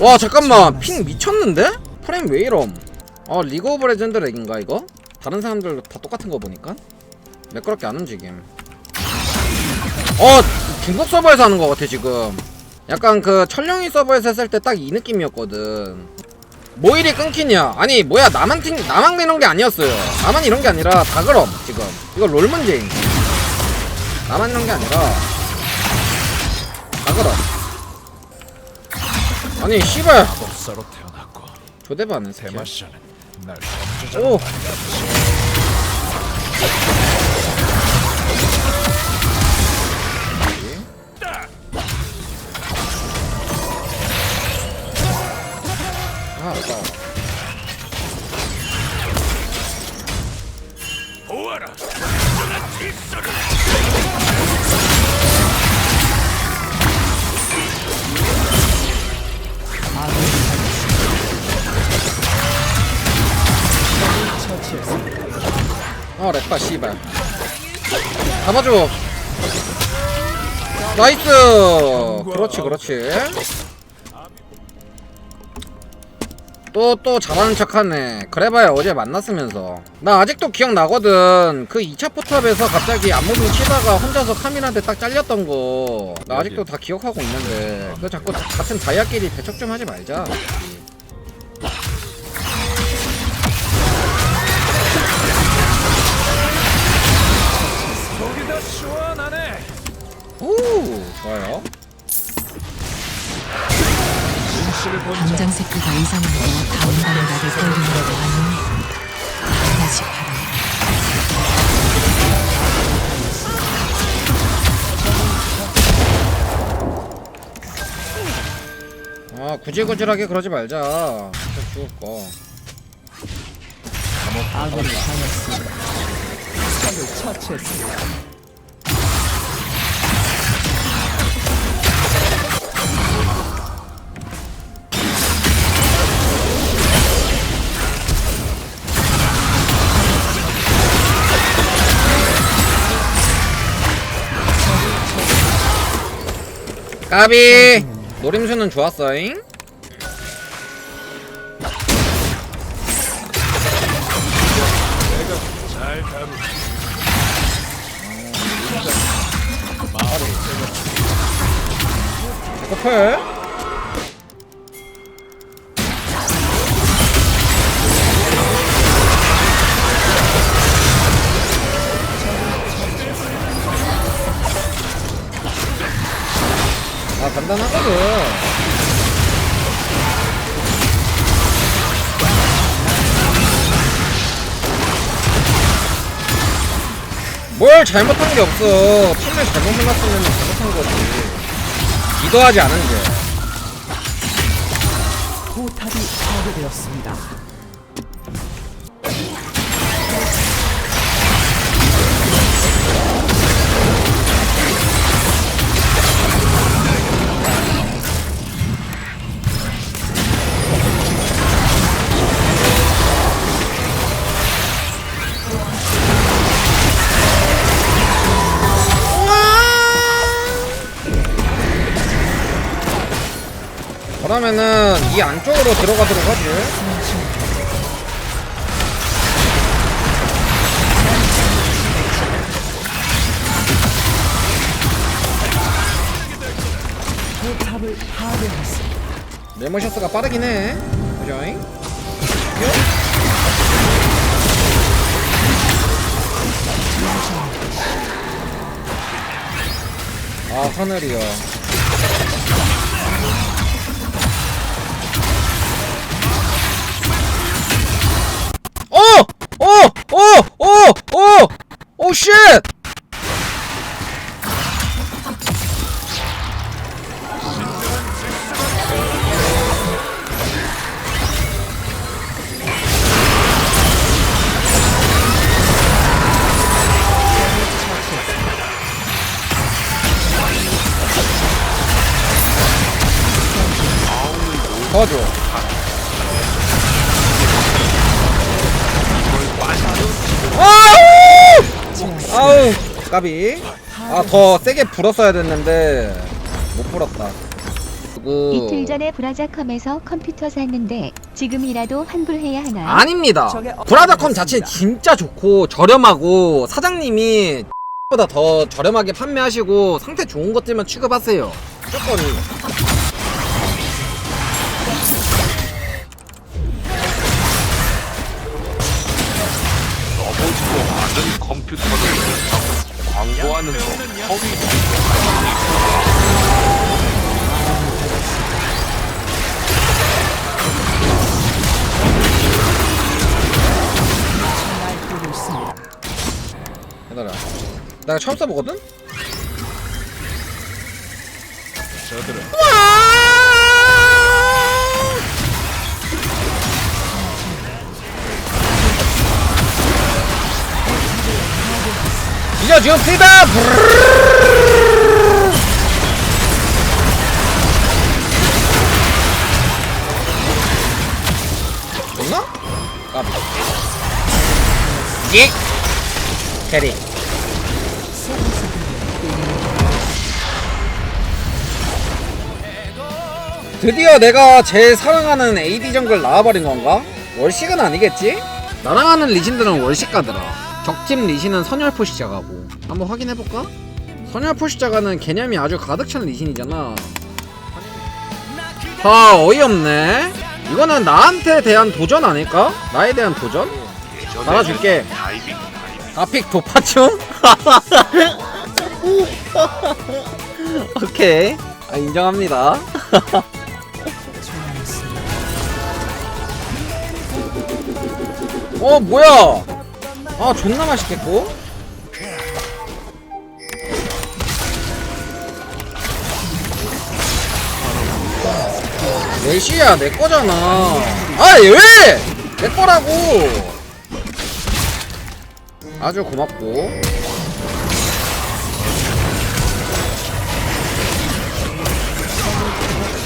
와 잠깐만. 핑 미쳤는데? 프레임 왜 이럼? 아 리그 오브 레전드 렉인가 이거? 다른 사람들 다 똑같은 거 보니까? 매끄럽게 안 움직임. 어 중국 서버에서 하는 거 같아 지금. 약간 그 철령이 서버에서 했을 때 딱 이 느낌이었거든. 뭐 일이 끊기냐? 아니 뭐야 나만 튕 나만 이런 게 아니었어요. 나만 이런 게 아니라 다 그럼 지금. 이거 롤 문제임 나만 이런 게 아니라 다 그럼 아니 씨발. 법사로 태어났고 새끼야. 날 범죄자로 오. 아, 어 렉바 씨발. 잡아줘. 나이스! 그렇지 그렇지. 또또 잘하는 척하네. 그래봐야 어제 만났으면서. 나 아직도 기억나거든. 그 2차 포탑에서 갑자기 안무빙 치다가 혼자서 카민한테 딱 잘렸던 거나 아직도 다 기억하고 있는데. 그 자꾸 같은 다이아끼리 대척 좀 하지 말자 오 좋아요 진실을 본 자. 당장 새끼가 이상하고 다음 단가를 떨리려고 하니 다시 바랍니다. 아 구질구질하게 그러지 말자 죽을 거 아군이 당했습니다. 적을 처치했습니다. 까비 노림수는 좋았어잉 커플 아 간단하거든. 뭘 잘못한 게 없어. 팀을 잘못 만났으면 잘못한 거지. 기도하지 않은 게. 포탑이 파괴되었습니다. 그러면은 이 안쪽으로 들어가도록 하지. 메모셔스가 빠르긴 해 그죠잉? 아 하늘이야 까비 아 더 세게 불었어야 됐는데 못 불었다 가지고 이틀 전에 브라자컴에서 컴퓨터 샀는데 지금이라도 환불해야 하나요? 아닙니다. 브라더컴 없습니다. 자체 진짜 좋고 저렴하고 사장님이 보다 더 저렴하게 판매하시고 상태 좋은 것들만 취급하세요. 무조건 넘어지고 하는 컴퓨터를 자꾸 광고하는 거 허위 날뛰고 있습니다. 기다려. 내가 처음 써보거든? 저들은 이제 지금 쓰다 됐나? 까비 직 캐리 드디어 내가 제일 사랑하는 AD 정글 나와버린 건가? 월식은 아니겠지? 나랑 하는 리신들은 월식 가더라 적팀 리신은 선열포 시작하고 한번 확인해볼까? 선열포 시작하는 개념이 아주 가득 찬 리신이잖아 아 어이없네 이거는 나한테 대한 도전 아닐까? 나에 대한 도전? 다이빙 아픽 도파충? 오케이 아, 인정합니다 어 뭐야 아 존나 맛있겠고? 내시야 내 거잖아. 아 왜? 내 거라고. 아주 고맙고.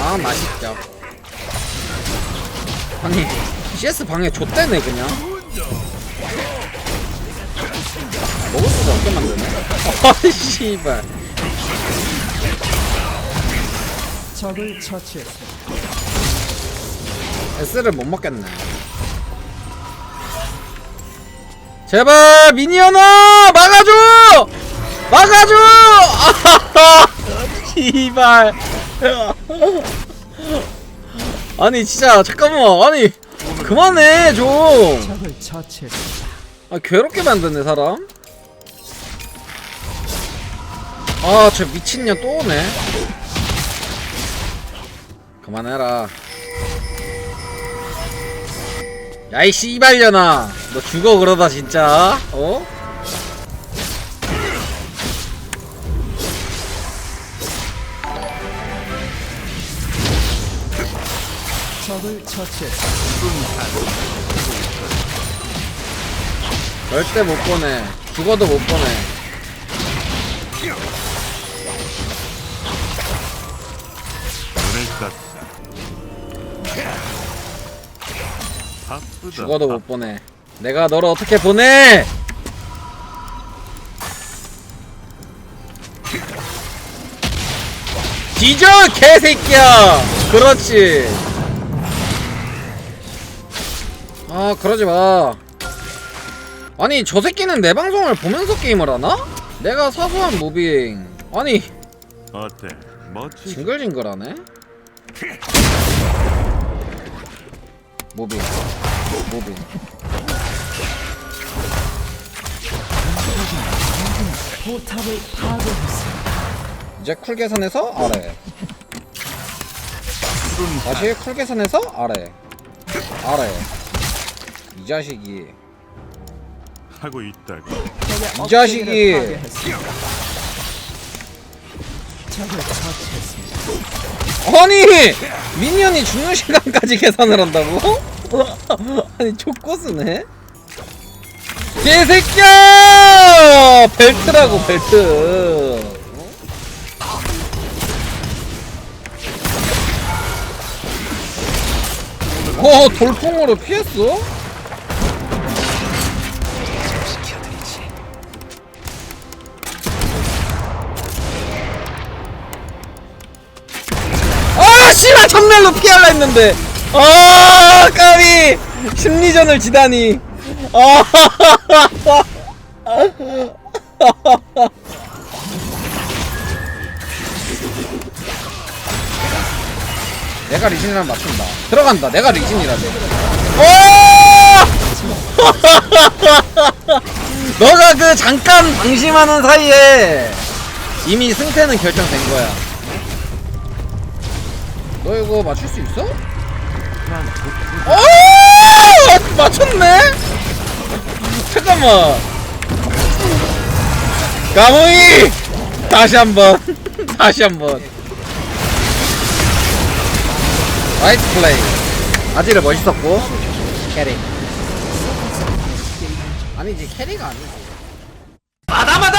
아 맛있죠. 아니 CS 방에 좆대네 그냥 먹을 수가 없게 만드네. 아 씨발. 적을 처치했습니다. S를 못 먹겠네. 제발 미니언아! 막아줘! 막아줘! 아하하 씨발. 아니 진짜 잠깐만. 아니 그만해 좀. 적을 처치했습니다. 아, 괴롭게 만드네 사람 아 저 미친년 또 오네. 그만해라. 야이 씨발년아. 너 죽어 그러다 진짜. 어? 적을. 절대 못 보내. 죽어도 못 보내 죽어도 못 보내. 내가 너를 어떻게 보내? 뒤져 개새끼야! 그렇지. 아 그러지 마. 아니 저 새끼는 내 방송을 보면서 게임을 하나? 내가 사소한 무빙 아니 어때? 멋지 징글징글하네? 무빙 무빙 포탑을 파괴했습니다. 이제 쿨 계산해서 아래 다시 쿨 계산해서 아래 아래 이 자식이 하고 적의 이 자식이. 아니 미니언이 죽는 시간까지 계산을 한다고? 아니 족고스네? 개새끼야! 벨트라고 벨트. 어 돌풍으로 피했어? 아 천멸로 피할라 했는데 아 까비! 심리전을 지다니. 아 내가 리신이랑 맞춘다. 들어간다. 내가 리신이라네 오 너가 그 잠깐 방심하는 사이에 이미 승패는 결정된 거야. 너 이거 맞출 수 있어? 오! 맞췄네? 잠깐만. 가무이! 다시 한 번. 다시 한 번. 나이스 플레이. 아지를 멋있었고. 캐리. 아니지 캐리가 아니지. 마다 마다